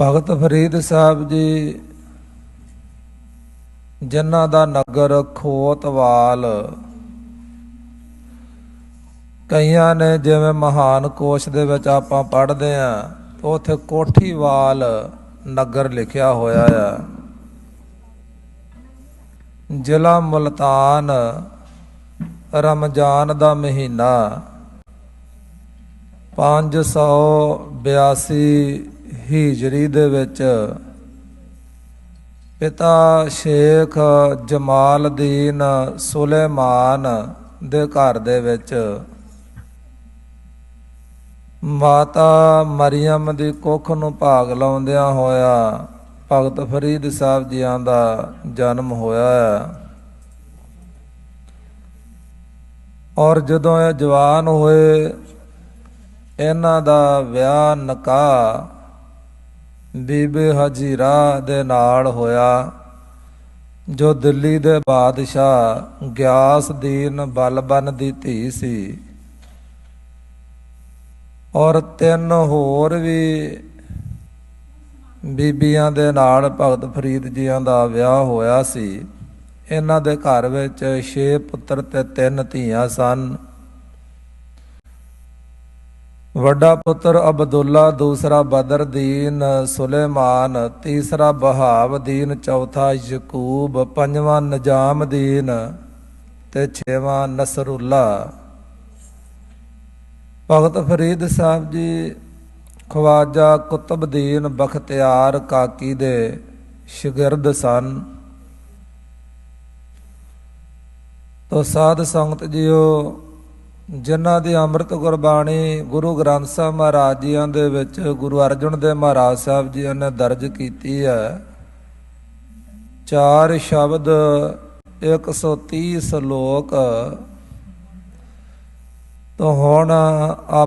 ਭਗਤ ਫਰੀਦ ਸਾਹਿਬ ਜੀ, ਜਿਨ੍ਹਾਂ ਦਾ ਨਗਰ ਖੋਤਵਾਲ। ਕਈਆਂ ਨੇ ਜਿਵੇਂ ਮਹਾਨ ਕੋਸ਼ ਦੇ ਵਿੱਚ ਆਪਾਂ ਪੜ੍ਹਦੇ ਆ ਉਥੇ ਕੋਠੀਵਾਲ ਨਗਰ ਲਿਖਿਆ ਹੋਇਆ ਆ। ਜ਼ਿਲ੍ਹਾ ਮੁਲਤਾਨ ਰਮਜ਼ਾਨ ਦਾ ਮਹੀਨਾ 582 ਹੀਜਰੀ ਦੇ ਵਿੱਚ ਪਿਤਾ ਸ਼ੇਖ ਜਮਾਲਦੀਨ ਸੁਲੇਮਾਨ ਦੇ ਘਰ ਦੇ ਵਿੱਚ ਮਾਤਾ ਮਰੀਮ ਦੀ ਕੁੱਖ ਨੂੰ ਭਾਗ ਲਾਉਂਦਿਆਂ ਹੋਇਆ ਭਗਤ ਫਰੀਦ ਸਾਹਿਬ ਜੀਆਂ ਦਾ ਜਨਮ ਹੋਇਆ ਹੈ। ਔਰ ਜਦੋਂ ਇਹ ਜਵਾਨ ਹੋਏ, ਇਹਨਾਂ ਦਾ ਵਿਆਹ ਨਿਕਾਹ ਬੀਬੀ ਹਜੀਰਾ ਦੇ ਨਾਲ ਹੋਇਆ, ਜੋ ਦਿੱਲੀ ਦੇ ਬਾਦਸ਼ਾਹ ਗਿਆਸਦੀਨ ਬਲਬਨ ਦੀ ਧੀ ਸੀ। ਔਰ ਤਿੰਨ ਹੋਰ ਵੀ ਬੀਬੀਆਂ ਦੇ ਨਾਲ ਭਗਤ ਫਰੀਦ ਜੀਆਂ ਦਾ ਵਿਆਹ ਹੋਇਆ ਸੀ। ਇਹਨਾਂ ਦੇ ਘਰ ਵਿੱਚ 6 ਪੁੱਤਰ ਤੇ ਤਿੰਨ ਧੀਆਂ ਸਨ। ਵੱਡਾ ਪੁੱਤਰ ਅਬਦੁੱਲਾ, ਦੂਸਰਾ ਬਦਰਦੀਨ ਸੁਲੇਮਾਨ, ਤੀਸਰਾ ਬਹਾਵਦੀਨ, ਚੌਥਾ ਯਕੂਬ, ਪੰਜਵਾਂ ਨਿਜ਼ਾਮਦੀਨ ਤੇ ਛੇਵਾਂ ਨਸਰੁੱਲਾ। ਭਗਤ ਫਰੀਦ ਸਾਹਿਬ ਜੀ, ਖਵਾਜਾ ਕੁਤਬਦੀਨ ਬਖਤਿਆਰ ਕਾਕੀ ਦੇ ਸ਼ਾਗਿਰਦ ਸਨ। ਤੋ ਸਾਧ ਸੰਗਤ ਜੀਓ ਜਿਨ੍ਹਾਂ ਦੀ ਅੰਮ੍ਰਿਤ ਗੁਰਬਾਣੀ ਗੁਰੂ ਗ੍ਰੰਥ ਸਾਹਿਬ ਮਹਾਰਾਜ ਜੀਆਂ ਦੇ ਵਿੱਚ ਗੁਰੂ ਅਰਜਨ ਦੇਵ ਮਹਾਰਾਜ ਸਾਹਿਬ ਜੀ ਨੇ ਦਰਜ ਕੀਤੀ ਹੈ। ਚਾਰ ਸ਼ਬਦ 130 ਸ਼ਲੋਕ। ਤੋਂ ਹੁਣ